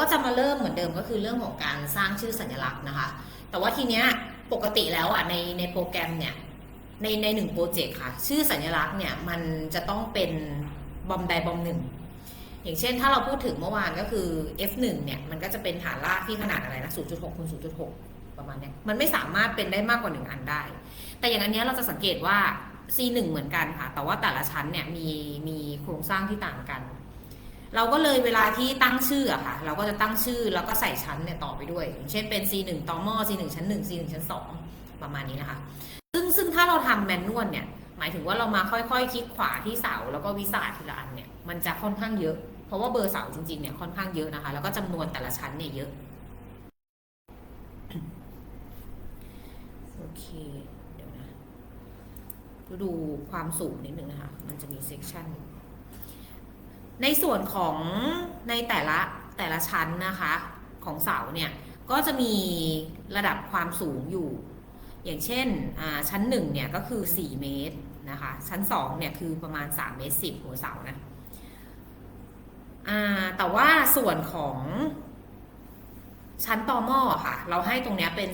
ก็จะมาเริ่มเหมือนเดิมก็คือเรื่องของการสร้างชื่อสัญลักษณ์นะคะ แต่ว่าทีเนี้ยปกติแล้วอะในในโปรแกรมเนี่ยในในหนึ่งโปรเจกต์ค่ะ ชื่อสัญลักษณ์เนี่ยมันจะต้องเป็นบอมใดบอมหนึ่งอย่างเช่นถ้าเราพูดถึงเมื่อวานก็คือ F1 เนี่ยมันก็จะเป็นฐานรากที่ขนาดอะไรนะ0.6คูณ0.6 ประมาณเนี้ยมันไม่สามารถเป็นได้มากกว่าหนึ่งอันได้ แต่อย่างอันเนี้ยเราจะสังเกตว่า C1 เหมือนกันค่ะ แต่ว่าแต่ละชั้นเนี่ยมีมีโครงสร้างที่ต่างกัน เราก็เลยเวลาที่ตั้งชื่ออะค่ะ เราก็จะตั้งชื่อแล้วก็ใส่ชั้นเนี่ยต่อไปด้วย อย่างเช่นเป็น C1 ตอมอ C1 ชั้น 1 C1 ชั้น 2 ประมาณนี้นะคะ ซึ่งซึ่งถ้าเราทำแมนนวลเนี่ย หมายถึงว่าเรามาค่อยๆคลิกขวาที่เสาแล้วก็วิสาทีละอันเนี่ย มันจะค่อนข้างเยอะ เพราะว่าเบอร์เสาจริงๆเนี่ยค่อนข้างเยอะนะคะ แล้วก็จำนวนแต่ละชั้นเนี่ยเยอะ โอเค เดี๋ยวนะ ดูความสูงนิดนึงนะคะ มันจะมีเซกชัน ในส่วนของในแต่ละแต่ละชั้นนะคะของเสาเนี่ยก็จะมีระดับความสูงอยู่ อย่างเช่นชั้น1เนี่ยก็คือ 4 เมตรนะคะชั้น2เนี่ยคือประมาณ 3 เมตร 10 หัวเสานะแต่ว่าส่วนของชั้นต่อหม้อค่ะ เราให้ตรงเนี้ยเป็น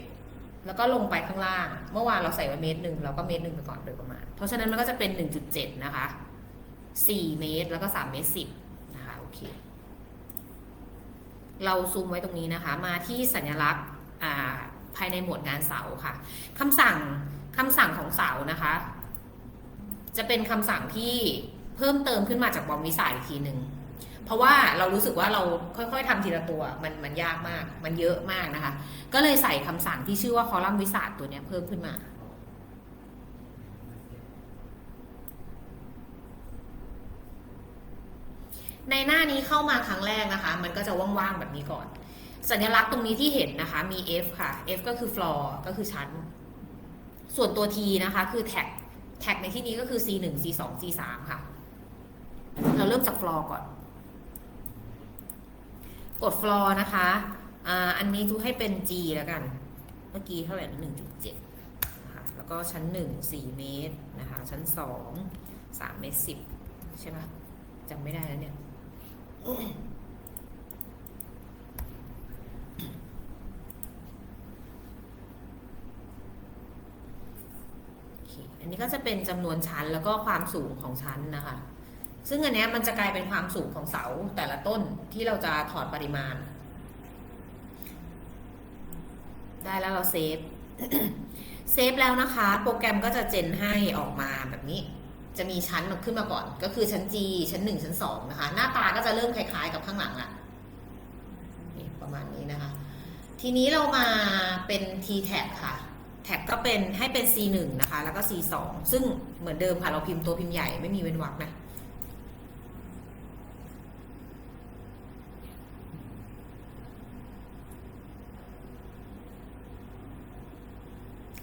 0.7 แล้วก็ลงไปข้างล่าง เมื่อวานเราใส่ไว้เมตรหนึ่งเราก็เมตรหนึ่งไปก่อนโดยประมาณ เพราะฉะนั้นมันก็จะเป็น 1.7 นะคะ 4 เมตร แล้วก็3เมตร10นะคะโอเคเราซูมไว้ตรงนี้นะคะ มาที่สัญลักษณ์ภายในหมวดงานเสาค่ะคำสั่งคำสั่งของเสานะคะ จะเป็นคำสั่งที่เพิ่มเติมขึ้นมาจากบอมวิสาอีกทีหนึ่งเพราะว่าเรารู้สึกว่าเราค่อยๆทำทีละตัวมันมันยากมาก มันเยอะมากนะคะ ก็เลยใส่คำสั่งที่ชื่อว่าคอลัมน์วิสาตัวนี้เพิ่มขึ้นมา ในหน้านี้เข้ามาครั้งแรกนะคะ มันก็จะว่างๆแบบนี้ก่อน สัญลักษณ์ตรงนี้ที่เห็นนะคะ มี F ค่ะ F ก็คือ floor ก็คือชั้น ส่วนตัว T นะคะ คือ tag tag ในที่นี้ก็คือ C 1 C 2 C 3ค่ะ เราเริ่มจาก floor ก่อน กด floor นะคะอ่าอันนี้จูให้เป็น G แล้วกัน เมื่อกี้เท่าไหร่หนึ่งจุดเจ็ดนะคะแล้วก็ชั้นหนึ่งสี่เมตรนะคะ ชั้นสองสามเมตรสิบใช่ปะจำไม่ได้แล้วเนี่ย อันนี้ก็จะเป็นจำนวนชั้นแล้วก็ความสูงของชั้นนะคะ ซึ่งอันนี้มันจะกลายเป็นความสูงของเสาแต่ละต้นที่เราจะถอดปริมาณ ได้แล้วเราเซฟ เซฟแล้วนะคะ โปรแกรมก็จะเจนให้ออกมาแบบนี้ จะมีชั้นขึ้นมาก่อน ก็คือชั้น G ชั้น 1 ชั้น 2 นะคะ หน้าตาก็จะเริ่มคล้าย ๆ กับข้างหลังละนี่ประมาณนี้นะคะ ทีนี้เรามาเป็น T tag ค่ะ แท็กก็เป็นให้เป็น C 1นะคะ แล้วก็ C 2ซึ่งเหมือนเดิมค่ะ เราพิมพ์ตัวพิมพ์ใหญ่ไม่มีเว้นวรรคนะ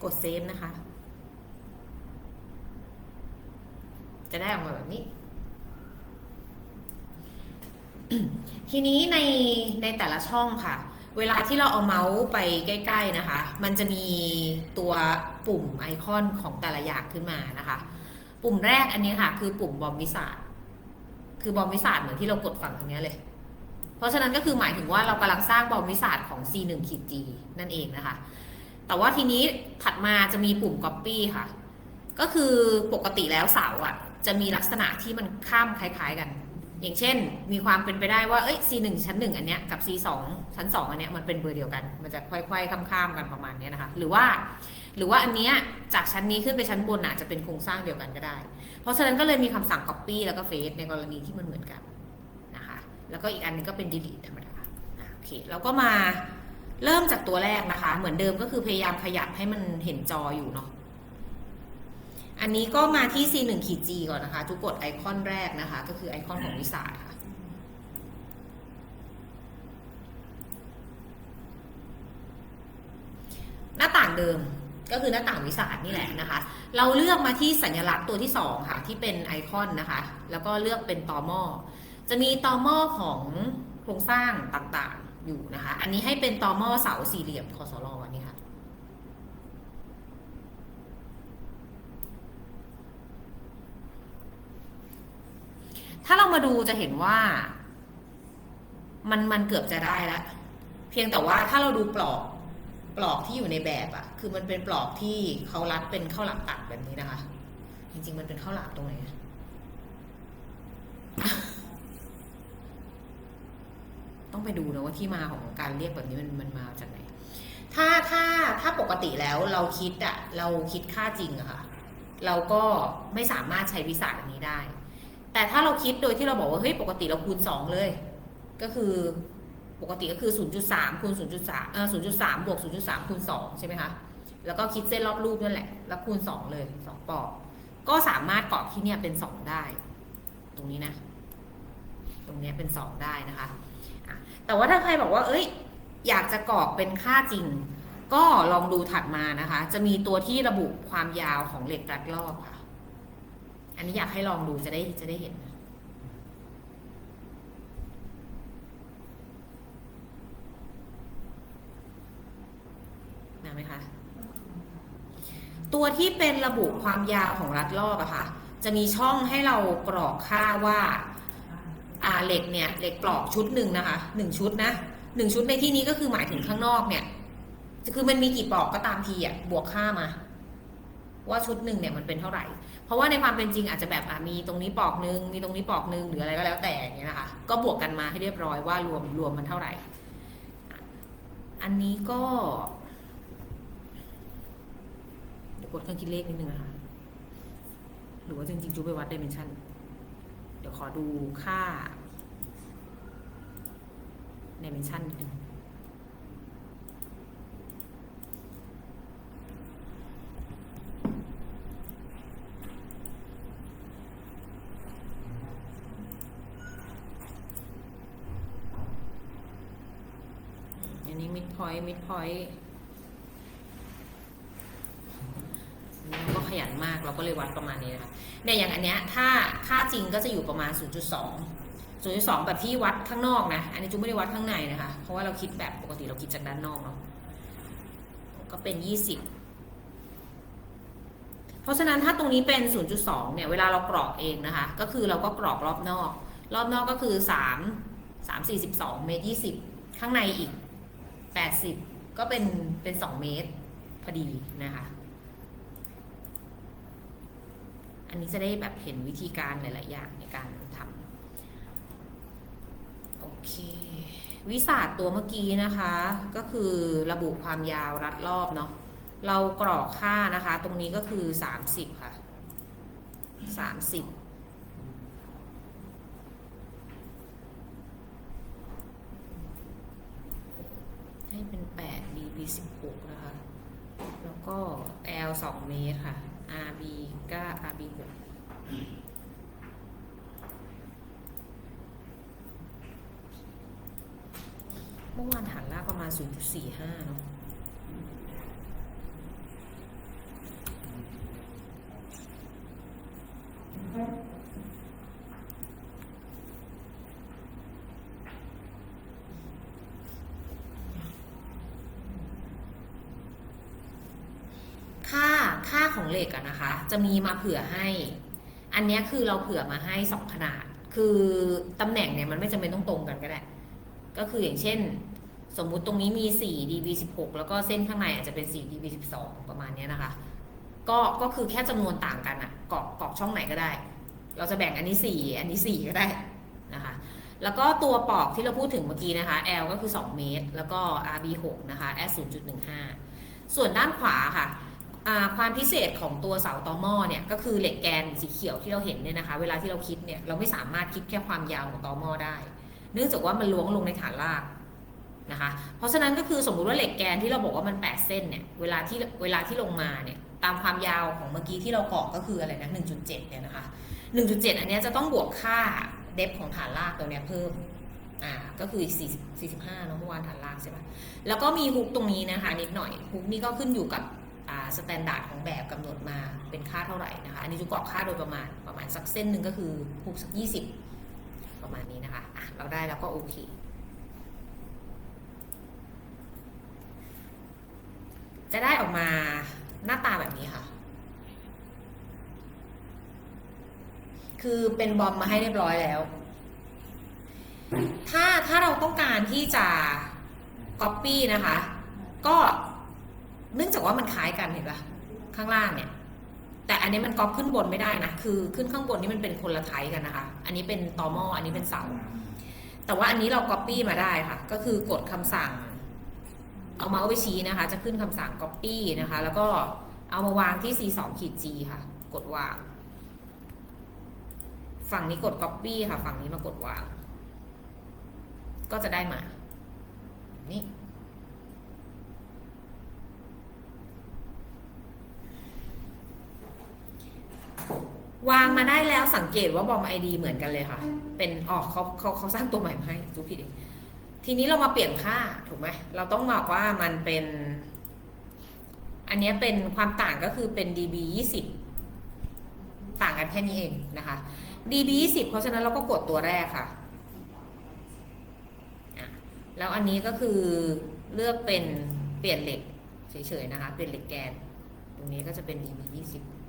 กดเซฟนะคะ จะได้ออกมาแบบนี้ ทีนี้ในในแต่ละช่องค่ะ เวลาที่เราเอาเมาส์ไปใกล้ ๆนะคะ มันจะมีตัวปุ่มไอคอนของแต่ละอย่างขึ้นมานะคะ ปุ่มแรกอันนี้ค่ะ คือปุ่มบอมวิสาดคือบอมวิสาดเหมือนที่เรากดฝั่งตรงนี้เลย เพราะฉะนั้นก็คือหมายถึงว่าเรากำลังสร้างบอมวิสาดของ C1 ขีด G นั่นเองนะคะ แต่ว่าทีนี้ถัดมาจะมีปุ่ม Copy ค่ะก็คือปกติแล้วเสาอะ จะมีลักษณะที่มันข้ามคล้าย ๆกัน อย่างเช่น มีความเป็นไปได้ว่าเอ้ย C1 ชั้น 1 อันเนี้ยกับ C2 ชั้น 2 อันเนี้ยมันเป็นเบอร์เดียวกัน มันจะค่อยๆข้ามๆกันประมาณนี้นะคะ หรือว่าหรือว่าอันเนี้ยจากชั้นนี้ขึ้นไปชั้นบนอาจจะเป็นโครงสร้างเดียวกันก็ได้ เพราะฉะนั้นก็เลยมีคำสั่ง copy แล้วก็ paste ในกรณีที่มันเหมือนกันนะคะ แล้วก็อีกอันนึงก็เป็น delete ธรรมดาโอเคแล้วก็มาเริ่มจากตัวแรกนะคะ เหมือนเดิมก็คือพยายามขยับให้มันเห็นจออยู่เนาะ อันนี้ก็มาที่ C1 ขีด G ก่อนนะคะ ทุกกดไอคอนแรกนะคะ ก็คือไอคอนของวิสาค่ะ หน้าต่างเดิมก็คือหน้าต่างวิสานี่แหละนะคะ เราเลือกมาที่สัญลักษณ์ตัวที่สองค่ะ ที่เป็นไอคอนนะคะ แล้วก็เลือกเป็นตอหม้อจะมีตอหม้อของโครงสร้างต่างๆอยู่นะคะ อันนี้ให้เป็นตอหม้อเสาสี่เหลี่ยมคอสลอนี่ค่ะ ถ้าเรามาดูจะเห็นว่า มันมันเกือบจะได้ละเพียงแต่ว่าถ้าเราดูปลอกปลอกที่อยู่ในแบบอะคือมันเป็นปลอกที่เขารัดเป็นข้าวหลามตัดแบบนี้นะคะ จริง ๆ มันเป็นข้าวหลามตรงไหนต้องไปดูนะว่าที่มาของการเรียกแบบนี้มันมันมาจากไหน ถ้าถ้าถ้าปกติแล้วเราคิดอะเราคิดค่าจริงอะค่ะ เราก็ไม่สามารถใช้วิสาอันนี้ได้ แต่ถ้าเราคิดโดยที่เราบอกว่าเฮ้ยปกติเราคูณสองเลย ก็คือปกติก็คือ 0.3คูณ0.3เออ0.3บวก0.3คูณ2ใช่ไหมคะแล้วก็คิดเส้นรอบรูปนั่นแหละ แล้วคูณ 2 เลย 2 ปอก ก็สามารถกรอกที่เนี่ยเป็น 2 ได้ ตรงนี้นะ ตรงเนี้ยเป็น 2 ได้นะคะ แต่ว่าถ้าใครบอกว่า เอ้ย อยากจะกรอกเป็นค่าจริง ก็ลองดูถัดมานะคะ จะมีตัวที่ระบุความยาวของเหล็กรัดรอบค่ะ อันนี้อยากให้ลองดูจะได้จะได้เห็น นะไหมคะ ตัวที่เป็นระบุความยาวของรัดรอบอะค่ะ จะมีช่องให้เรากรอกค่าว่าอ่าเหล็กเนี่ยเหล็กปลอกชุดหนึ่งนะคะหนึ่งชุดนะหนึ่งชุดในที่นี้ก็คือหมายถึงข้างนอกเนี่ยคือมันมีกี่ปลอกก็ตามทีอะบวกค่ามา ว่าชุดหนึ่งเนี่ยมันเป็นเท่าไหร่ เพราะว่าในความเป็นจริงอาจจะแบบมีตรงนี้ปอกหนึ่งมีตรงนี้ปอกหนึ่งหรืออะไรก็แล้วแต่เงี้ยนะคะ ก็บวกกันมาให้เรียบร้อยว่ารวมรวมมันเท่าไหร่ อันนี้ก็เดี๋ยวกดเครื่องคิดเลขนิดนึงนะคะ หรือว่าจริงๆจูไปวัดดิเมนชันเดี๋ยวขอดูค่าดิเมนชันนิดนึง อันนี้ mid point mid point อันนี้เราก็ขยันมากเราก็เลยวัดประมาณนี้นะคะเนี่ยอย่างอันเนี้ยถ้าค่าจริงก็จะอยู่ประมาณ 0.2 0.2 แบบที่วัดข้างนอกนะ อันนี้จูไม่ได้วัดข้างในนะคะ เพราะว่าเราคิดแบบปกติเราคิดจากด้านนอกเนาะก็เป็น 20 เพราะฉะนั้นถ้าตรงนี้เป็น 0.2 เนี่ยเวลาเรากรอกเองนะคะ ก็คือเราก็กรอกรอบนอก รอบนอกก็คือ 3 3 42 เมตร 20 ข้างในอีก 80 ก็เป็นเป็น 2 เมตรพอดีนะคะ อันนี้จะได้แบบเห็นวิธีการหลาย ๆ อย่างในการทำโอเค วิสาดตัวเมื่อกี้นะคะ ก็คือระบุความยาวรัดรอบเนาะเรากรอกค่านะคะ ตรงนี้ก็คือ 30 ค่ะ 30 ให้เป็น 8 db 16 นะคะ แล้วก็ L 2 เมตรค่ะ RB ก็ RB 6เมื่อวานฐานลากประมาณ 0.45 เนาะ ค่าค่า ของเหล็กอะนะคะ จะมีมาเผื่อให้ อันนี้คือเราเผื่อมาให้สองขนาด คือตำแหน่งเนี่ยมันไม่จำเป็นต้องตรงกันก็ได้ ก็คืออย่างเช่น สมมุติตรงนี้มี 4 db 16 แล้วก็เส้นข้างในอาจจะเป็น 4 db 12 ประมาณเนี้ยนะคะ ก็ก็คือแค่จำนวนต่างกันอะกรอกกรอกช่องไหนก็ได้ เราจะแบ่งอันนี้ 4 อันนี้ 4 ก็ได้นะคะแล้วก็ตัวปอกที่เราพูดถึงเมื่อกี้นะคะ L ก็คือ 2 เมตร แล้วก็ RB 6นะคะ S 0.15 ส่วนด้านขวาค่ะ ความพิเศษของตัวเสาตอหม้อเนี่ยก็คือเหล็กแกนสีเขียวที่เราเห็นเนี่ยนะคะเวลาที่เราคิดเนี่ยเราไม่สามารถคิดแค่ความยาวของตอหม้อได้ เนื่องจากว่ามันล้วงลงในฐานรากนะคะ เพราะฉะนั้นก็คือสมมุติว่าเหล็กแกนที่เราบอกว่ามัน 8 เส้นเนี่ยเวลาที่เวลาที่ลงมาเนี่ยตามความยาวของเมื่อกี้ที่เรากรอกก็คืออะไรนะ1.7เนี่ยนะคะ1.7 อันนี้จะต้องบวกค่าเดฟของฐานรากตัวเนี้ยเพิ่มอ่าก็คืออีก40 45เนอะเมื่อวานฐานรากใช่ปะแล้วก็มีฮุกตรงนี้นะคะนิดหน่อยฮุกนี่ก็ขึ้นอยู่กับ สแตนดาร์ดของแบบกำหนดมาเป็นค่าเท่าไหร่นะคะ อันนี้จะกรอกค่าโดยประมาณประมาณสักเส้นหนึ่งก็คือฮุกสัก20ประมาณนี้นะคะะเราได้แล้วก็โอเค จะได้ออกมาหน้าตาแบบนี้ค่ะ คือเป็นบอมมาให้เรียบร้อยแล้วถถ้าถ้าเราต้องการที่จะ Copy นะคะ ก็ เนื่องจากว่ามันคล้ายกันเห็นปะข้างล่างเนี่ย แต่อันนี้มันก๊อปขึ้นบนไม่ได้นะ คือขึ้นข้างบนนี่มันเป็นคนละไทป์กันนะคะ อันนี้เป็นตอหม้ออันนี้เป็นเสา แต่ว่าอันนี้เรา Copy มาได้ค่ะ ก็คือกดคำสั่ง เอาเมาส์ไปชี้นะคะ จะขึ้นคำสั่ง Copy นะคะ แล้วก็เอามาวางที่ C2 ขีด G ค่ะ กดวาง ฝั่งนี้กด Copy ค่ะ ฝั่งนี้มากดวาง ก็จะได้มา นี่ วางมาได้แล้วสังเกตว่าบอมไอดีเหมือนกันเลยค่ะ เป็นออกเขาเขาเขาสร้างตัวใหม่มาให้จูผิดเองทีนี้เรามาเปลี่ยนค่าถูกไหมเราต้องบอกว่ามันเป็น อันนี้เป็นความต่างก็คือเป็น db 20ต่างกันแค่นี้เองนะคะ db 20เพราะฉะนั้นเราก็กดตัวแรกค่ะอะแล้วอันนี้ก็คือเลือกเป็นเปลี่ยนเหล็กเฉยๆนะคะ เป็นเหล็กแกน ตรงนี้ก็จะเป็น db 20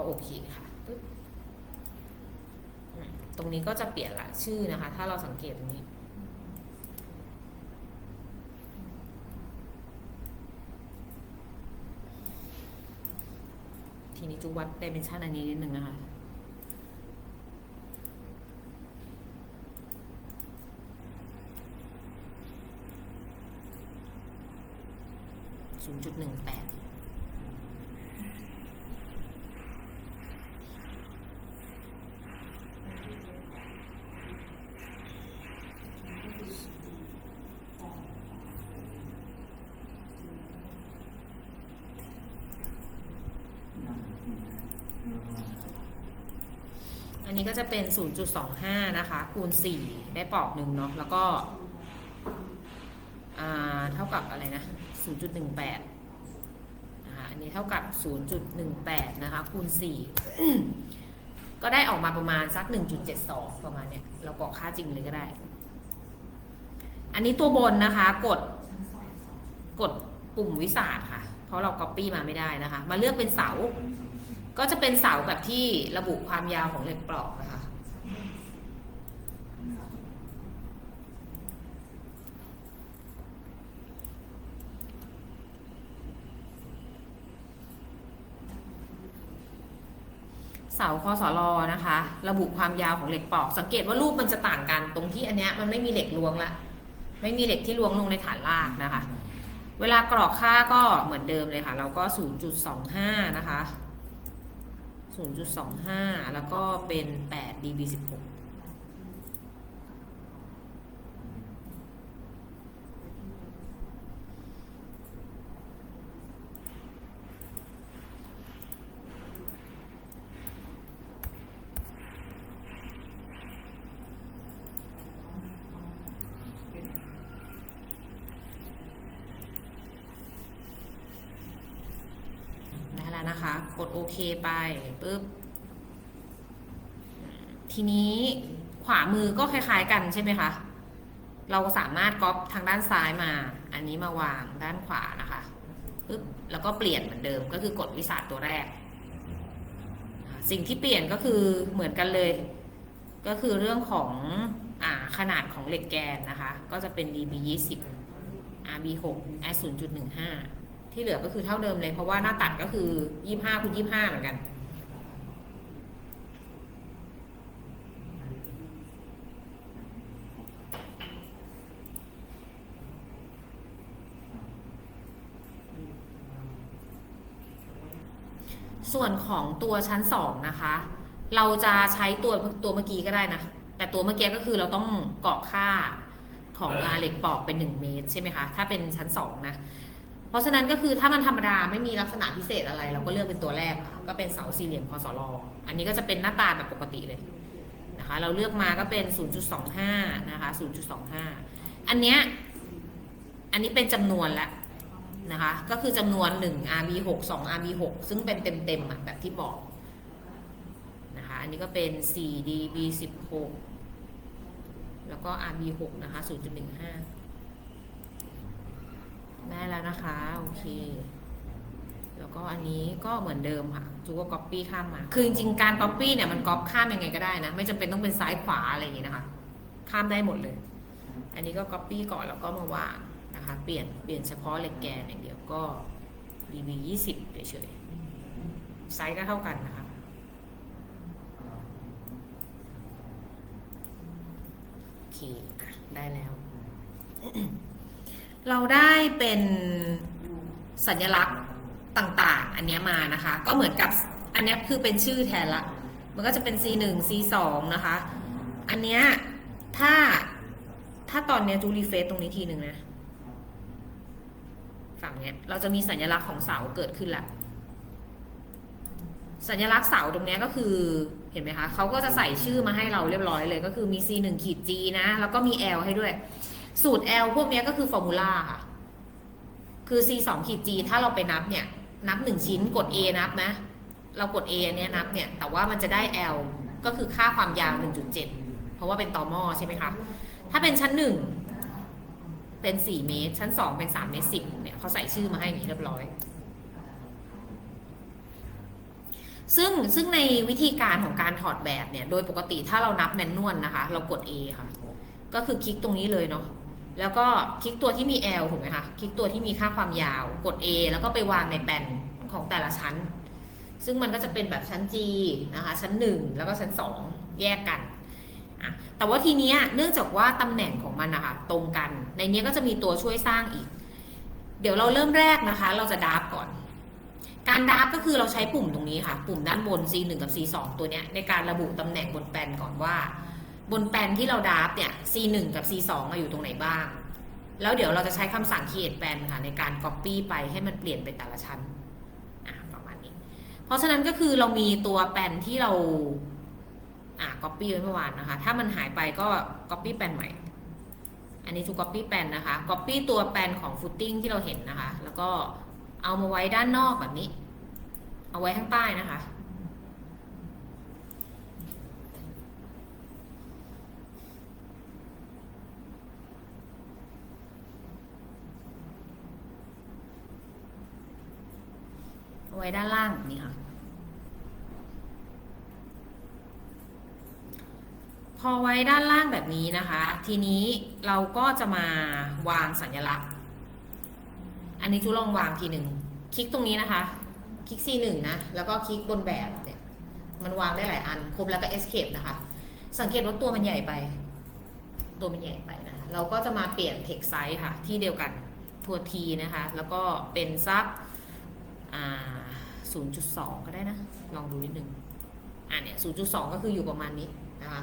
ก็โอเคค่ะปึ๊บตรงนี้ก็จะเปลี่ยนละชื่อนะคะ ถ้าเราสังเกตตรงนี้ทีนี้จะวัดเดิเมนชันอันนี้นิดหนึ่งนะคะศูนจุดหนึ่งแปด อันนี้ก็จะเป็น 0.25 นะคะ คูณ 4 ได้ปอกหนึ่งเนาะ แล้วก็เท่ากับอะไรนะ 0.18 นะคะ อันนี้เท่ากับ 0.18 นะคะ คูณ 4 ก็ได้ออกมาประมาณสัก 1.72 ประมาณเนี้ย เราบอกค่าจริงเลยก็ได้ อันนี้ตัวบนนะคะ กด กดปุ่มวิสาดค่ะ เพราะเรา Copy มาไม่ได้นะคะ มาเลือกเป็นเสา ก็จะเป็นเสาแบบที่ระบุความยาวของเหล็กปลอกนะคะ เสาคอสอลอนะคะ ระบุความยาวของเหล็กปลอก สังเกตว่ารูปมันจะต่างกันตรงที่อันเนี้ยมันไม่มีเหล็กลวงละ ไม่มีเหล็กที่ลวงลงในฐานรากนะคะ เวลากรอกค่าก็เหมือนเดิมเลยค่ะ เราก็ 0.25 นะคะ 0.25 แล้วก็เป็น 8 dB 16ได้แล้วนะคะ กดโอเค ไปปุ๊บ ทีนี้ขวามือก็คล้าย ๆ กันใช่ไหมคะ เราสามารถก๊อปทางด้านซ้ายมา อันนี้มาวางด้านขวานะคะปึ๊บแล้วก็เปลี่ยนเหมือนเดิมก็คือกดวิสาดตัวแรก สิ่งที่เปลี่ยนก็คือเหมือนกันเลย ก็คือเรื่องของอขนาดของเหล็กแกนนะคะ ก็จะเป็น db 20 rb 6 s 0.15 ที่เหลือก็คือเท่าเดิมเลยเพราะว่าหน้าตัดก็คือ25คูณ25เหมือนกัน ส่วนของตัวชั้นสองนะคะ เราจะใช้ตัวตัวเมื่อกี้ก็ได้นะ แต่ตัวเมื่อกี้ก็คือเราต้องกรอกค่าของอาเหล็กปอกเป็น 1 เมตรใช่ไหมคะ ถ้าเป็นชั้นสองนะ เพราะฉะนั้นก็คือถ้ามันธรรมดาไม่มีลักษณะพิเศษอะไร เราก็เลือกเป็นตัวแรกค่ะก็เป็นเสาสี่เหลี่ยมพสลออันนี้ก็จะเป็นหน้าตาแบบปกติเลยนะคะเราเลือกมาก็เป็น 0.25 นะคะ 0.25 อันเนี้ยอันนี้เป็นจำนวนละนะคะก็คือจำนวน 1 RB 6 2 RB 6ซึ่งเป็นเต็มๆอะแบบที่บอกนะคะอันนี้ก็เป็น 4 DB 16 แล้วก็ RB 6นะคะ 0.15 ได้แล้วนะคะ โอเค แล้วก็อันนี้ก็เหมือนเดิมค่ะจูก็ copy ข้ามมา คือจริงๆการ copy เนี่ยมัน copy ข้ามยังไงก็ได้นะ ไม่จำเป็นต้องเป็นซ้ายขวาอะไรอย่างงี้นะคะ ข้ามได้หมดเลย อันนี้ก็ copy ก่อนแล้วก็มาวางนะคะ เปลี่ยน เปลี่ยนเฉพาะเหล็กแกนอย่างเดียวก็ dv 20เฉยๆไซส์ก็เท่ากันนะคะโอเคอ่ได้แล้ว เราได้เป็นสัญลักษณ์ต่างๆ อันเนี้ยมานะคะ ก็เหมือนกับอันเนี้ยคือเป็นชื่อแทนละ มันก็จะเป็น C1 C2 นะคะ อันเนี้ยถ้าถ้าตอนเนี้ยจูรีเฟซตรงนี้ทีหนึ่งนะ ฝั่งเนี้ยเราจะมีสัญลักษณ์ของเสาเกิดขึ้นละสัญลักษณ์เสาตรงเนี้ยก็คือเห็นไหมคะเขาก็จะใส่ชื่อมาให้เราเรียบร้อยเลย ก็คือมี C1 ขีด G นะ แล้วก็มี L ให้ด้วย สูตร L พวกนี้ก็คือฟอร์มูลาค่ะ คือ C 2ขีด G ถ้าเราไปนับเนี่ย นับหนึ่งชิ้นกด A นับนะ เรากด A อันเนี้ยนับเนี่ย แต่ว่ามันจะได้ L ก็คือค่าความยาว 1.7 เพราะว่าเป็นต่อหม้อใช่ไหมคะ ถ้าเป็นชั้นหนึ่งเป็น 4 เมตร ชั้น 2 เป็น 3 เมตร 10 เนี่ยเขาใส่ชื่อมาให้อย่างนี้เรียบร้อย ซึ่งซึ่งในวิธีการของการถอดแบบเนี่ย โดยปกติถ้าเรานับแมนนวลนะคะ เรากด A ค่ะ ก็คือคลิกตรงนี้เลยเนาะ แล้วก็คลิกตัวที่มี L ถูกไหมคะ คลิกตัวที่มีค่าความยาว กด A แล้วก็ไปวางในแปนของแต่ละชั้น ซึ่งมันก็จะเป็นแบบชั้น G นะคะ ชั้น 1 แล้วก็ชั้น 2 แยกกัน แต่ว่าทีนี้เนื่องจากว่าตำแหน่งของมันนะคะตรงกัน ในนี้ก็จะมีตัวช่วยสร้างอีก เดี๋ยวเราเริ่มแรกนะคะ เราจะดราฟก่อน การดราฟก็คือเราใช้ปุ่มตรงนี้ค่ะ ปุ่มด้านบน C1 กับ C2 ตัวเนี้ยในการระบุตำแหน่งบนแปลนก่อนว่า บนแปลนที่เราดราฟเนี่ย C1 กับ C2 มาอยู่ตรงไหนบ้าง แล้วเดี๋ยวเราจะใช้คำสั่ง create แปลนค่ะ ในการ copy ไปให้มันเปลี่ยนไปแต่ละชั้นประมาณนี้ เพราะฉะนั้นก็คือเรามีตัวแปลนที่เราอะ copy ไว้เมื่อวานนะคะ ถ้ามันหายไปก็ copy แปลนใหม่ อันนี้ถูก copy แปลนนะคะ copy ตัวแปลนของ footing ที่เราเห็นนะคะ แล้วก็เอามาไว้ด้านนอกแบบนี้ เอาไว้ข้างใต้นะคะ ไว้ด้านล่างนี้ค่ะ พอไว้ด้านล่างแบบนี้นะคะ ทีนี้เราก็จะมาวางสัญลักษณ์ อันนี้จูลองวางทีหนึ่งคลิกตรงนี้นะคะ คลิก C1 นะ แล้วก็คลิกบนแบบเนี่ยมันวางได้หลายอัน ครบแล้วก็ Escape นะคะ สังเกตว่าตัวมันใหญ่ไป ตัวมันใหญ่ไปนะคะ เราก็จะมาเปลี่ยน text size ค่ะ ที่เดียวกันทัวทีนะคะ แล้วก็เป็นซักอ่า 0.2 ก็ได้นะ ลองดูนิดนึงอ่าเนี่ย 0.2 ก็คืออยู่ประมาณนี้นะคะ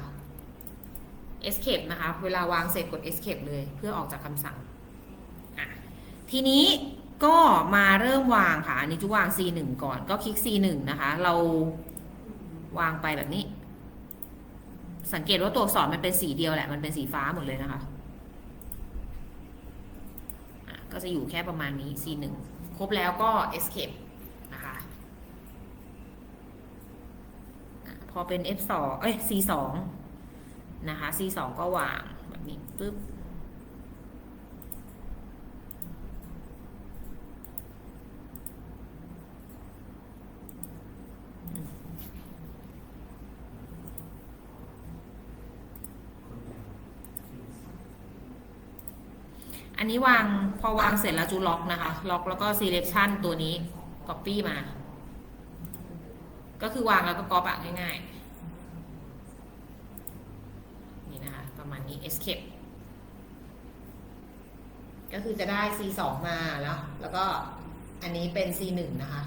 escape นะคะ เวลาวางเสร็จกด escape เลยเพื่อออกจากคำสั่งอะทีนี้ก็มาเริ่มวางค่ะ อันนี้จะวาง C1 ก่อนก็คลิก C1 นะคะ เราวางไปแบบนี้ สังเกตว่าตัวอักษรมันเป็นสีเดียวแหละ มันเป็นสีฟ้าหมดเลยนะคะอะก็จะอยู่แค่ประมาณนี้ C1 ครบแล้วก็ escape นะคะ อะพอเป็น F2 เอ้ย C2 นะคะ C2 ก็วางแบบนี้ปึ๊บอันนี้วางพอวางเสร็จแล้วจูล็อกนะคะ ล็อกแล้วก็ selection ตัวนี้ copy มา ก็คือวางแล้วก็ copy อะง่ายๆ นี่นะคะ ประมาณนี้ escape ก็คือจะได้ C2 มาแล้ว แล้วก็อันนี้เป็น C1 นะคะ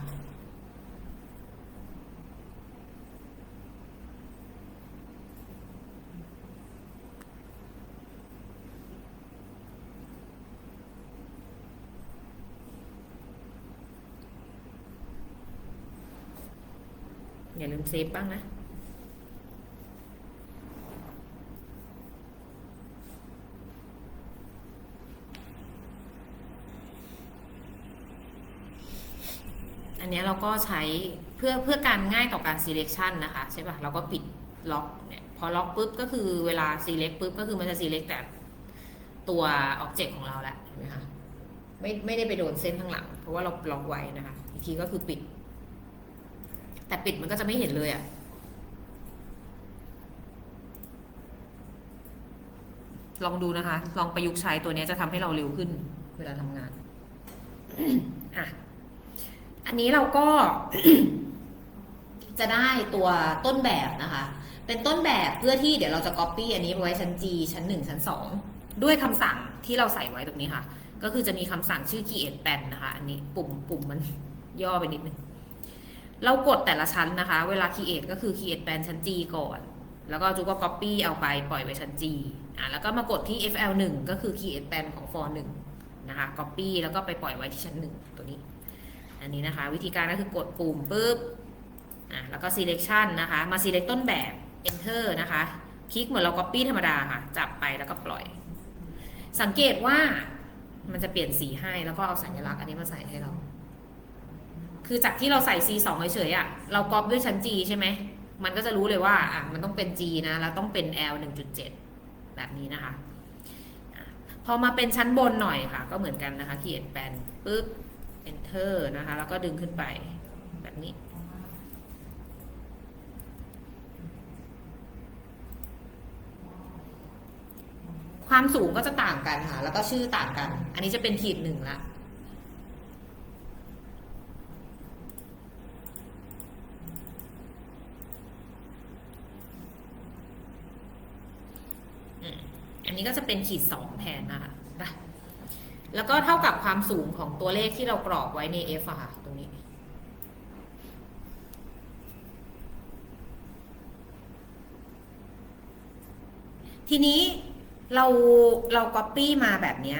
อย่าลืมเซฟบ้างนะ อันนี้เราก็ใช้เพื่อเพื่อการง่ายต่อการ selection นะคะใช่ปะเราก็ปิดล็อกเนี่ยพอล็อกปุ๊บก็คือเวลา select ปุ๊บก็คือมันจะ select แต่ตัว object ของเราแหละเห็นไหมคะไม่ไม่ได้ไปโดนเส้นข้างหลัง เพราะว่าเราล็อกไว้นะคะ อีกทีก็คือปิด แต่ปิดมันก็จะไม่เห็นเลยอะ่ะลองดูนะคะ ลองประยุกต์ใช้ตัวนี้จะทำให้เราเร็วขึ้น เวลาทำงานอะอันนี้เราก็จะได้ตัวต้นแบบนะคะ เป็นต้นแบบเพื่อที่เดี๋ยวเราจะ copy อันนี้ไปไว้ชั้น G ชั้น 1 ชั้น 2 ด้วยคำสั่งที่เราใส่ไว้ตรงนี้ค่ะ ก็คือจะมีคำสั่งชื่อ create pen นะคะ อันนี้ปุ่มปุ่มมันย่อไปนิดนึง เรากดแต่ละชั้นนะคะ เวลา create ก็คือ create pen ชั้น G ก่อน แล้วก็จูก็ copy เอาไปปล่อยไว้ชั้น G อะแล้วก็มากดที่ FL1 ก็คือ create pen ของ for 1นะคะ copy แล้วก็ไปปล่อยไว้ที่ชั้น 1 ตัวนี้ อันนี้นะคะ วิธีการก็คือกดปุ่มปุ๊บอะแล้วก็ selection นะคะ มา select ต้นแบบ enter นะคะ คลิกเหมือนเรา copy ธรรมดาค่ะ จับไปแล้วก็ปล่อย สังเกตว่ามันจะเปลี่ยนสีให้แล้วก็เอาสัญลักษณ์อันนี้มาใส่ให้เรา คือจากที่เราใส่ C2 เฉยๆอะเราก๊อปด้วยชั้น G ใช่ไหม มันก็จะรู้เลยว่าอะมันต้องเป็น G นะ แล้วต้องเป็น L 1.7 แบบนี้นะคะ พอมาเป็นชั้นบนหน่อยค่ะ ก็เหมือนกันนะคะ create pen ปุ๊บ enter นะคะ แล้วก็ดึงขึ้นไปแบบนี้ความสูงก็จะต่างกันค่ะ แล้วก็ชื่อต่างกัน อันนี้จะเป็นขีดหนึ่งละ อืมอั นี้ก็จะเป็นขีดสองแทนนะคะแล้วก็เท่ากับความสูงของตัวเลขที่เรากรอกไว้ใน F อะค่ะ ตรงนี้ ทีนี้เราเรา Copy มาแบบนี้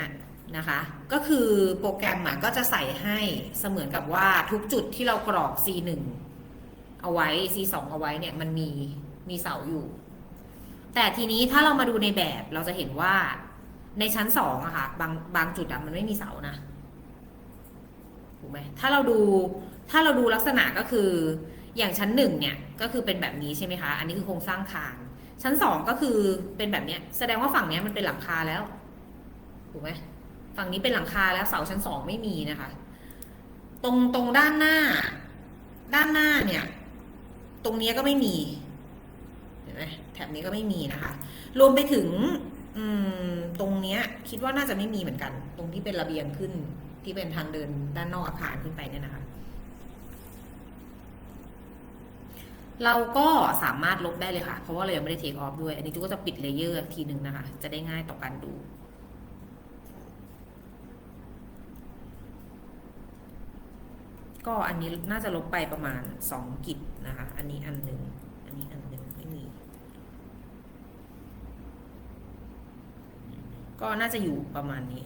นะคะ ก็คือโปรแกรมก็จะใส่ให้เสมือนกับว่าทุกจุดที่เรากรอก C1 เอาไว้ C2 เอาไว้เนี่ยมันมีมีเสาอยู่ แต่ทีนี้ถ้าเรามาดูในแบบเราจะเห็นว่าในชั้นสองอะค่ะบางบางจุดอะมันไม่มีเสานะถูกไหมถ้าเราดูถ้าเราดูลักษณะก็คืออย่างชั้นหนึ่งเนี่ยก็คือเป็นแบบนี้ใช่ไหมคะ อันนี้คือโครงสร้างคานชั้นสองก็คือเป็นแบบเนี้ย แสดงว่าฝั่งเนี้ยมันเป็นหลังคาแล้วถูกไหมฝั่งนี้เป็นหลังคาแล้วเสาชั้นสองไม่มีนะคะ ตรงตรงด้านหน้า ด้านหน้าเนี่ย ตรงนี้ก็ไม่มี ห็นไหมแถบนี้ก็ไม่มีนะคะ รวมไปถึงตรงเนี้ยคิดว่าน่าจะไม่มีเหมือนกัน ตรงที่เป็นระเบียงขึ้นที่เป็นทางเดินด้านนอกอาคารขึ้นไปเนี่ยนะคะ เราก็สามารถลบได้เลยค่ะ เพราะว่าเรายังไม่ได้เทคออฟด้วย อันนี้จุกก็จะปิดเลเยอร์ทีหนึ่งนะคะ จะได้ง่ายต่อการดูก็อันนี้น่าจะลบไปประมาณสองกิจนะคะ อันนี้อันหนึ่ง อันนี้อันหนึ่งไม่มี ก็น่าจะอยู่ประมาณนี้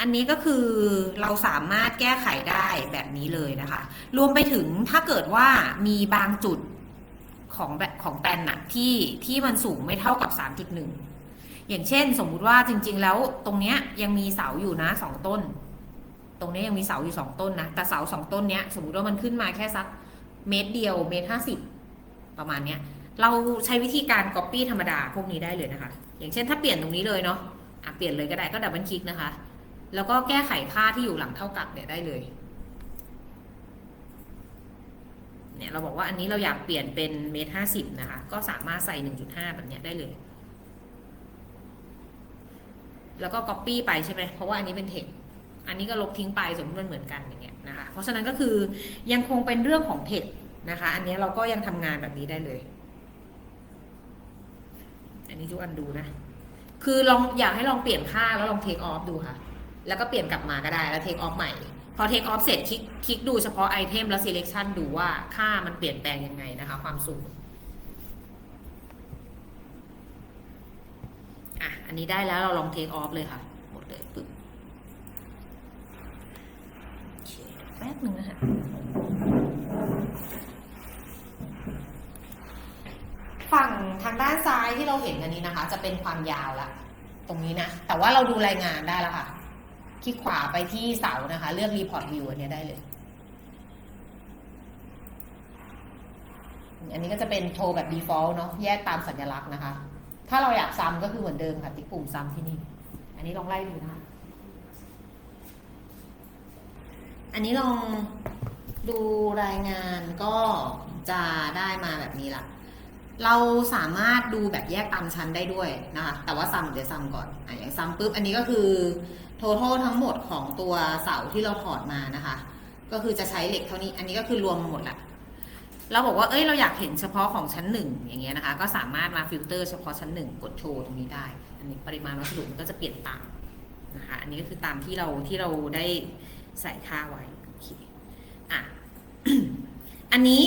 อันนี้ก็คือเราสามารถแก้ไขได้แบบนี้เลยนะคะ รวมไปถึงถ้าเกิดว่ามีบางจุดของแบบของแปนน่ะที่ที่มันสูงไม่เท่ากับ 3.1 อย่างเช่นสมมุติว่าจริง ๆ แล้วตรงเนี้ยยังมีเสาอยู่นะสองต้น ตรงนี้ยังมีเสาอยู่สองต้นนะแต่เสาสองต้นเนี้ยสมมติว่ามันขึ้นมาแค่สักเมตรเดียวเมตรห้าสิบประมาณเนี้ยเราใช้วิธีการ Copy ธรรมดาพวกนี้ได้เลยนะคะ อย่างเช่นถ้าเปลี่ยนตรงนี้เลยเนาะอะเปลี่ยนเลยก็ได้ก็ดับเบิลคลิกนะคะ แล้วก็แก้ไขค่าที่อยู่หลังเท่ากับเนี่ยได้เลยเนี่ยเราบอกว่าอันนี้เราอยากเปลี่ยนเป็นเมตรห้าสิบนะคะ ก็สามารถใส่หนึ่งจุดห้าแบบเนี้ยได้เลย แล้วก็ copy ไปใช่ไหมเพราะว่าอันนี้เป็นเทค อันนี้ก็ลบทิ้งไปสมมติมันเหมือนกันอย่างเงี้ยนะคะ เพราะฉะนั้นก็คือยังคงเป็นเรื่องของเทคนะคะ อันนี้เราก็ยังทำงานแบบนี้ได้เลย อันนี้จุกอันดูนะ คือลองอยากให้ลองเปลี่ยนค่าแล้วลองเทคออฟดูค่ะ แล้วก็เปลี่ยนกลับมาก็ได้แล้วเทคออฟใหม่ พอเทคออฟเสร็จคลิกคลิกดูเฉพาะไอเทมแล้ว selection ดูว่าค่ามันเปลี่ยนแปลงยังไงนะคะ ความสูงอะอันนี้ได้แล้วเราลองเทคออฟเลยค่ะ หมดเลยปึ๊บโอเคแป๊บหนึ่งนะคะฝั่งทางด้านซ้ายที่เราเห็นอันนี้นะคะ จะเป็นความยาวละตรงนี้นะ แต่ว่าเราดูรายงานได้แล้วค่ะ คลิกขวาไปที่เสานะคะ เลือก Report View อันนี้ได้เลย อันนี้ก็จะเป็นโทรแบบ default เนาะแยกตามสัญลักษณ์นะคะ ถ้าเราอยากซ้ำก็คือเหมือนเดิมค่ะ ติ๊กปุ่มซ้ำที่นี่ อันนี้ลองไล่ดูนะคะ อันนี้ลองดูรายงานก็จะได้มาแบบนี้ละเราสามารถดูแบบแยกตามชั้นได้ด้วยนะคะ แต่ว่าซ้ำเดี๋ยวซ้ำก่อนอะอย่างซ้ำปุ๊บ อันนี้ก็คือ total ทั้งหมดของตัวเสาที่เราถอดมานะคะ ก็คือจะใช้เหล็กเท่านี้ อันนี้ก็คือรวมหมดละเราบอกว่า เอ้ย เราอยากเห็นเฉพาะของชั้นหนึ่งอย่างเงี้ยนะคะ ก็สามารถมาฟิลเตอร์เฉพาะชั้นหนึ่งกดโชว์ตรงนี้ได้ อันนี้ปริมาณวัสดุมันก็จะเปลี่ยนตามนะคะ อันนี้ก็คือตามที่เราที่เราได้ ใส่ค่าไว้โอเคอะอันนี้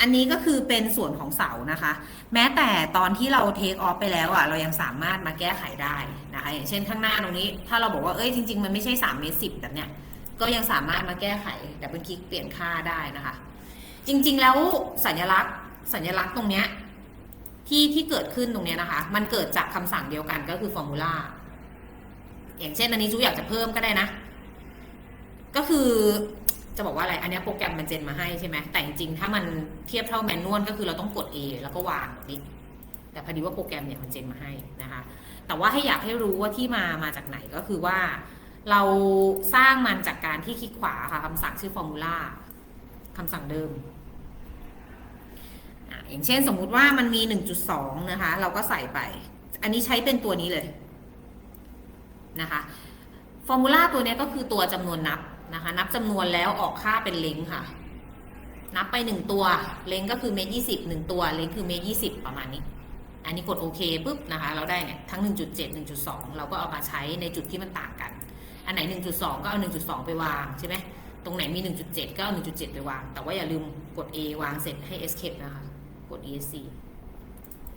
อันนี้ก็คือเป็นส่วนของเสานะคะ แม้แต่ตอนที่เราเทคออฟไปแล้วอะ เรายังสามารถมาแก้ไขได้นะคะ อย่างเช่นข้างหน้าตรงนี้ ถ้าเราบอกว่าเอ้ยจริง ๆ มันไม่ใช่3เมตรสิบแบบเนี้ยก็ยังสามารถมาแก้ไขดับเบิลคลิกเปลี่ยนค่าได้นะคะ จริง ๆ แล้วสัญลักษณ์ สัญลักษณ์ตรงเนี้ยที่ที่เกิดขึ้นตรงเนี้ยนะคะ มันเกิดจากคำสั่งเดียวกันก็คือฟอร์มูลาอย่างเช่นอันนี้จูอยากจะเพิ่มก็ได้นะ ก็คือจะบอกว่าอะไร อันนี้โปรแกรมมันเจนมาให้ใช่ไหมแต่จริงๆ ถ้ามันเทียบเท่าแมนนวลก็คือเราต้องกด A แล้วก็วางแบบนี้แต่พอดีว่าโปรแกรมเนี่ยมันเจนมาให้นะคะ แต่ว่าให้อยากให้รู้ว่าที่มามาจากไหนก็คือว่า เราสร้างมันจากการที่คลิกขวาค่ะคำสั่งชื่อฟอร์มูลาคำสั่งเดิมอะอย่างเช่นสมมุติว่ามันมี 1.2 นะคะ เราก็ใส่ไป อันนี้ใช้เป็นตัวนี้เลยนะคะฟอร์มูลาตัวนี้ก็คือตัวจำนวนนับ นะคะ นับจำนวนแล้วออกค่าเป็นเล้งค่ะ นับไปหนึ่งตัว เล้งก็คือเมตรยี่สิบหนึ่งตัว เล้งคือเมตรยี่สิบประมาณนี้ อันนี้กดโอเคปุ๊บนะคะ เราได้เนี่ยทั้ง 1.7 1.2 เราก็เอามาใช้ในจุดที่มันต่างกัน อันไหน 1.2 ก็เอา 1.2 ไปวางใช่ไหมตรงไหนมี 1.7 ก็เอา 1.7 ไปวาง แต่ว่าอย่าลืมกด A วางเสร็จให้ escape นะคะ กด ESC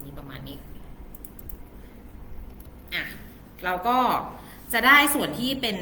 นี่ประมาณนี้ อะ เราก็จะได้ส่วนที่เป็น